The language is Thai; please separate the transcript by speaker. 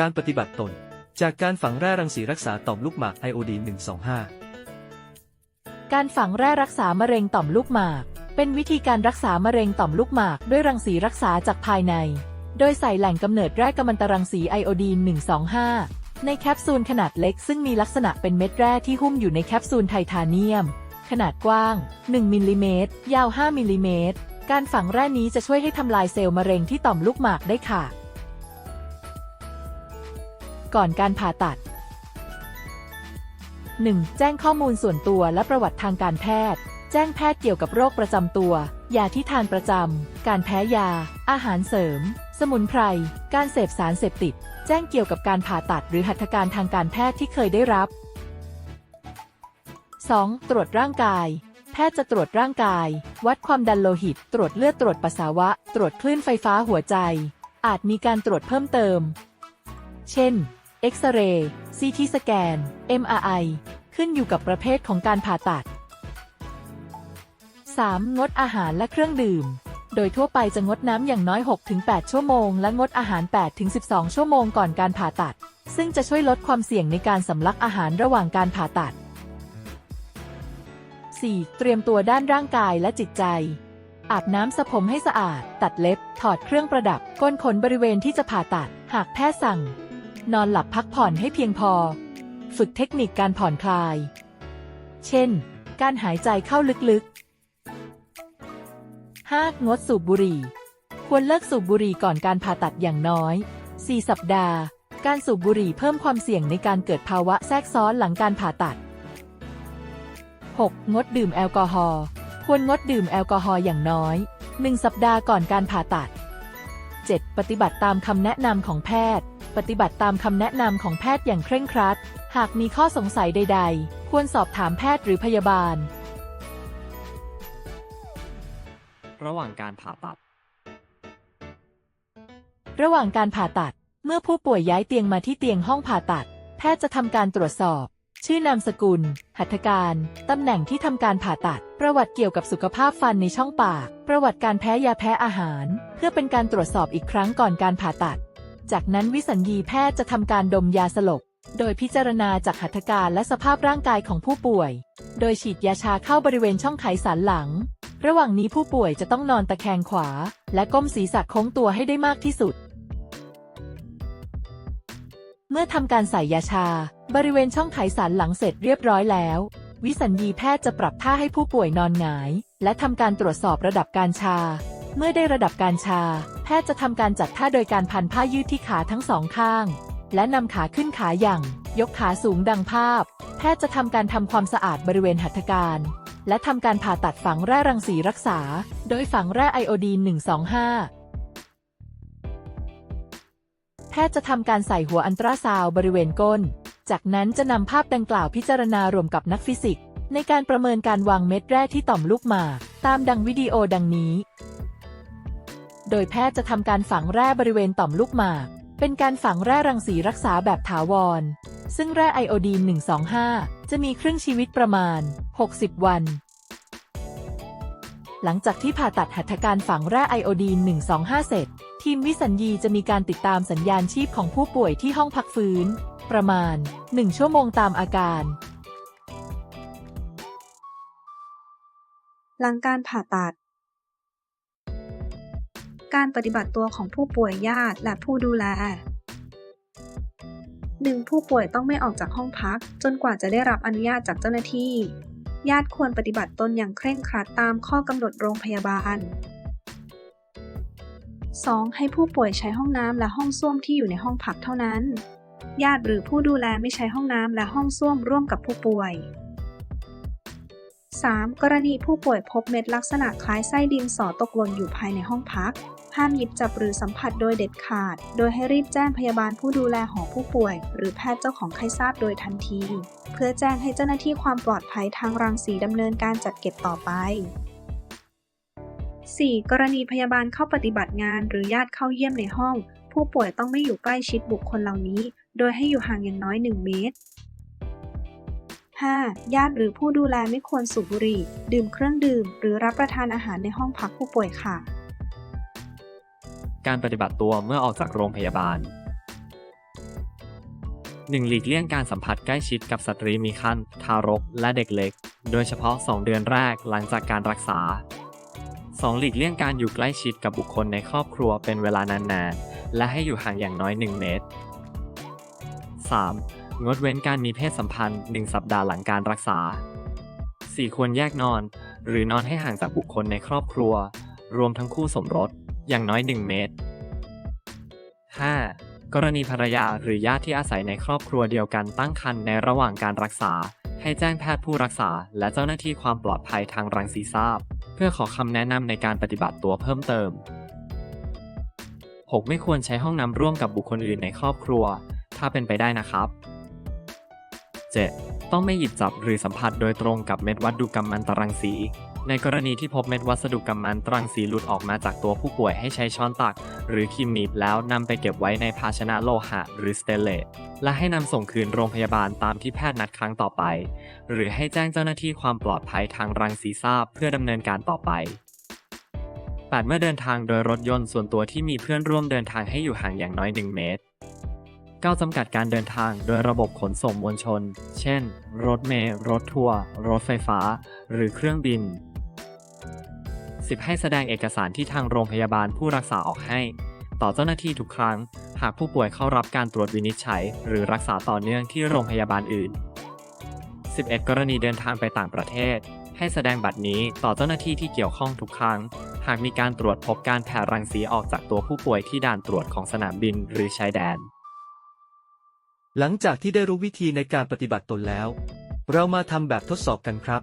Speaker 1: การปฏิบัติตน จากการฝังแร่รังสีรักษาต่อมลูกหมากไอโอดีน125
Speaker 2: การฝังแร่รักษามะเร็งต่อมลูกหมาก เป็นวิธีการรักษามะเร็งต่อมลูกหมากด้วยรังสีรักษาจากภายใน โดยใส่แหล่งกำเนิดแร่กัมมันตรังสีไอโอดีน125 ในแคปซูลขนาดเล็กซึ่งมีลักษณะเป็นเม็ดแร่ที่หุ้มอยู่ในแคปซูลไททาเนียม ขนาดกว้าง 1มิลลิเมตรยาว 5มิลลิเมตรการฝังแร่นี้จะช่วยให้ทำลายเซลล์มะเร็งที่ต่อมลูกหมากได้ค่ะ ก่อนการผ่าตัด 1. แจ้งข้อมูลส่วนตัวและประวัติทางการแพทย์ แจ้งแพทย์เกี่ยวกับโรคประจำตัว ยาที่ทานประจำ การแพ้ยา อาหารเสริม สมุนไพร การเสพสารเสพติด แจ้งเกี่ยวกับการผ่าตัดหรือหัตถการทางการแพทย์ที่เคยได้รับ 2. ตรวจร่างกาย แพทย์จะตรวจร่างกาย วัดความดันโลหิต ตรวจเลือด ตรวจปัสสาวะ ตรวจคลื่นไฟฟ้าหัวใจ อาจมีการตรวจเพิ่มเติม เช่น เอ็กซเรย์ซีทีสแกน MRI ขึ้นอยู่กับประเภทของการผ่าตัด 3. งดอาหารและเครื่องดื่ม โดยทั่วไปจะงดน้ำอย่างน้อย 6-8 ชั่วโมง และงดอาหาร 8-12 ชั่วโมงก่อนการผ่าตัด ซึ่งจะช่วยลดความเสี่ยงในการสำลักอาหารระหว่างการผ่าตัด 4. เตรียมตัวด้านร่างกายและจิตใจ อาบน้ำสระผมให้สะอาด ตัดเล็บ ถอดเครื่องประดับ ก้นขนบริเวณที่จะผ่าตัด หากแพทย์สั่ง นอนหลับพักผ่อนให้เพียงพอ ฝึกเทคนิคการผ่อนคลาย เช่น การหายใจเข้าลึกๆ 5. งดสูบบุหรี่ ควรเลิกสูบบุหรี่ก่อนการผ่าตัดอย่างน้อย 4 สัปดาห์ การสูบบุหรี่เพิ่มความเสี่ยงในการเกิดภาวะแทรกซ้อนหลังการผ่าตัด 6. งดดื่มแอลกอฮอล์ ควรงดดื่มแอลกอฮอล์อย่างน้อย 1 สัปดาห์ก่อนการผ่าตัด 7. ปฏิบัติตามคำแนะนำของแพทย์ ปฏิบัติตามคำแนะนำของแพทย์อย่างเคร่งครัด หากมีข้อสงสัยใด ๆ ควรสอบถามแพทย์หรือพยาบาล
Speaker 3: ระหว่างการผ่าตัด
Speaker 2: ระหว่างการผ่าตัด เมื่อผู้ป่วยย้ายเตียงมาที่เตียงห้องผ่าตัด แพทย์จะทำการตรวจสอบ ชื่อนามสกุล หัตถการ ตำแหน่งที่ทำการผ่าตัด ประวัติเกี่ยวกับสุขภาพฟันในช่องปาก ประวัติการแพ้ยาแพ้อาหาร เพื่อเป็นการตรวจสอบอีกครั้งก่อนการผ่าตัด จากนั้นวิสัญญีแพทย์จะทำการดมยาสลบ โดยพิจารณาจากหัตถการและสภาพร่างกายของผู้ป่วย โดยฉีดยาชาเข้าบริเวณช่องไขสันหลัง ระหว่างนี้ผู้ป่วยจะต้องนอนตะแคงขวา และก้มศีรษะโค้งตัวให้ได้มากที่สุด เมื่อทำการใส่ยาชา บริเวณช่องไขสันหลังเสร็จเรียบร้อยแล้ว วิสัญญีแพทย์จะปรับท่าให้ผู้ป่วยนอนหงาย และทำการตรวจสอบระดับการชา เมื่อได้ระดับการชา แพทย์จะทำการจัดท่าโดยการพันผ้ายืดที่ขาทั้งสองข้าง และนำขาขึ้นขาอย่าง ยกขาสูงดังภาพ แพทย์จะทำการทำความสะอาดบริเวณหัตถการ และทำการผ่าตัดฝังแร่รังสีรักษา โดยฝังแร่ไอโอดีน125 แพทย์จะทำการใส่หัวอันตราซาวบริเวณก้น จากนั้นจะนำภาพดังกล่าวพิจารณารวมกับนักฟิสิกส์ในการประเมินการวางเม็ดแร่ที่ต่อมลูกหมากตามดังวิดีโอดังนี้ โดยแพทย์จะทำการฝังแร่บริเวณต่อมลูกหมาก เป็นการฝังแร่รังสีรักษาแบบถาวร ซึ่งแร่ไอโอดีน 125 จะมีครึ่งชีวิตประมาณ 60 วัน หลังจากที่ผ่าตัดหัตถการฝังแร่ไอโอดีน 125 เสร็จ ทีมวิสัญญีจะมีการติดตามสัญญาณชีพของผู้ป่วยที่ห้องพักฟื้น ประมาณ 1 ชั่วโมงตามอาการ
Speaker 4: หลังการผ่าตัด การปฏิบัติตัวของผู้ป่วยญาติและผู้ดูแล 1. ผู้ป่วยต้องไม่ออกจากห้องพัก จนกว่าจะได้รับอนุญาตจากเจ้าหน้าที่ ญาติควรปฏิบัติตนอย่างเคร่งครัดตามข้อกำหนดโรงพยาบาล 2. ให้ผู้ป่วยใช้ห้องน้ำและห้องส้วมที่อยู่ในห้องพักเท่านั้น ญาติหรือผู้ดูแลไม่ใช้ห้องน้ำและห้องส้วมร่วมกับผู้ป่วย 3. กรณีผู้ป่วยพบเม็ดลักษณะคล้ายไส้ดินสอตกหล่นอยู่ภายในห้องพัก ห้ามหยิบจับหรือสัมผัสโดยเด็ดขาด โดยให้รีบแจ้งพยาบาลผู้ดูแลหอผู้ป่วย หรือแพทย์เจ้าของไข้ทราบโดยทันที เพื่อแจ้งให้เจ้าหน้าที่ความปลอดภัยทางรังสีดำเนินการจัดเก็บต่อไป 4. กรณีพยาบาลเข้าปฏิบัติงาน หรือญาติเข้าเยี่ยมในห้อง ผู้ป่วยต้องไม่อยู่ใกล้ชิดบุคคลเหล่านี้ โดยให้อยู่ห่างอย่างน้อย 1 เมตร 5. ญาติหรือผู้ดูแลไม่ควรสูบบุหรี่ ดื่มเครื่องดื่ม หรือรับประทานอาหารในห้องพักผู้ป่วยค่ะ
Speaker 3: การปฏิบัติตัวเมื่อออกจากโรงพยาบาล 1. หลีกเลี่ยงการสัมผัสใกล้ชิดกับสตรีมีครรภ์ทารก และเด็กเล็ก โดยเฉพาะ 2 เดือนแรกหลังจากการรักษา 2. หลีกเลี่ยงการอยู่ใกล้ชิดกับบุคคลในครอบครัวเป็นเวลานานๆ และให้อยู่ห่างอย่างน้อย 1 เมตร 3. งดเว้นการมีเพศสัมพันธ์ 1 สัปดาห์หลังการรักษา 4. ควรแยกนอน หรือนอนให้ห่างจากบุคคลในครอบครัว รวมทั้งคู่สมรสอย่างน้อย 1 เมตร 5. กรณีภรรยาหรือญาติที่อาศัยในครอบครัวเดียวกันตั้งครรภ์ในระหว่างการรักษา ให้แจ้งแพทย์ผู้รักษา และเจ้าหน้าที่ความปลอดภัยทางรังสีทราบ เพื่อขอคำแนะนำในการปฏิบัติตัวเพิ่มเติม 6. ไม่ควรใช้ห้องน้ำร่วมกับบุคคลอื่นในครอบครัว ถ้าเป็นไปได้นะครับ 7. ต้องไม่หยิบจับหรือสัมผัสโดยตรงกับเม็ดวัตถุกัมมันตรังสี ในกรณีที่พบเม็ดวัสดุกัมมันตรังสีหลุดออกมาจากตัวผู้ป่วยให้ใช้ช้อนตัก หรือคีมหนีบแล้วนำไปเก็บไว้ในภาชนะโลหะหรือสเตเลสและให้นำส่งคืนโรงพยาบาลตามที่แพทย์นัดครั้งต่อไป หรือให้แจ้งเจ้าหน้าที่ความปลอดภัยทางรังสีทราบเพื่อดำเนินการต่อไป 8. เมื่อเดินทางโดยรถยนต์ส่วนตัวที่มีเพื่อนร่วมเดินทางให้อยู่ห่างอย่างน้อย 1 เมตร 9. จำกัดการเดินทางโดยระบบขนส่งมวลชน เช่น รถเมล์ รถทัวร์ รถไฟฟ้า หรือเครื่องบิน 10. ให้แสดงเอกสารที่ทางโรงพยาบาลผู้รักษาออกให้ ต่อเจ้าหน้าที่ทุกครั้ง หากผู้ป่วยเข้ารับการตรวจวินิจฉัย หรือรักษาต่อเนื่องที่โรงพยาบาลอื่น 11. กรณีเดินทางไปต่างประเทศ ให้แสดงบัตรนี้ต่อเจ้าหน้าที่ที่เกี่ยวข้องทุกครั้ง หากมีการตรวจพบการแผ่รังสีออกจากตัวผู้ป่วยที่ด่านตรวจของสนามบินหรือชายแดน
Speaker 1: หลังจากที่ได้รู้วิธีในการปฏิบัติตนแล้ว เรามาทำแบบทดสอบกันครับ